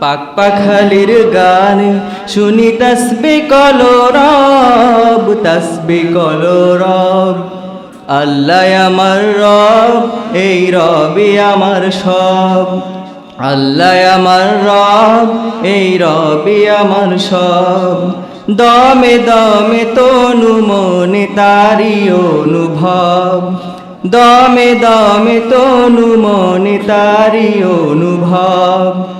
পাক পাখালির গান শুনি তসবি কলরব তসবি কলরব আল্লাহ আমার রব, এই রবি আমার সব। আল্লাহ আমার রব, এই রবি আমার সব। দমে দমে তনু মনে তারি অনুভব। দমে দমে তনু মনে তারি অনুভব।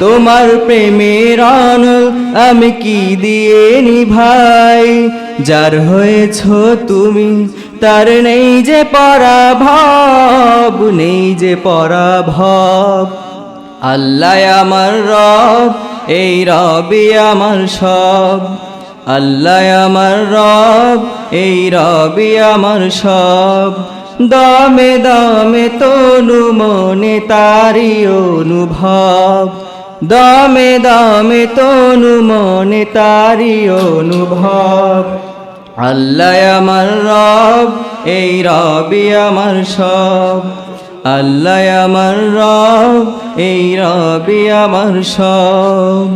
তোমার প্রেমের অনল আমি কি দিয়ে নিভাই? যার হয়েছ তুমি, তার নেই যে পরাভব, নেই যে পরাভব। আল্লাহ আমার রব, এই রবি আমার সব। আল্লাহ আমার রব, এই রবি আমার সব। দমে দমে তনু মনে তারি অনুভব। দমে দমে তনু মনে তারি অনুভব। আল্লাহ আমার রব, এই রবি আমার সব। আল্লাহ আমার রব, এই রবি আমার সব।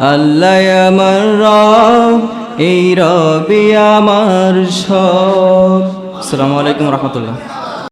আল্লাহ আমার রব, এই রবি আমার সব। আসসালামু আলাইকুম রহমতুল্লাহ।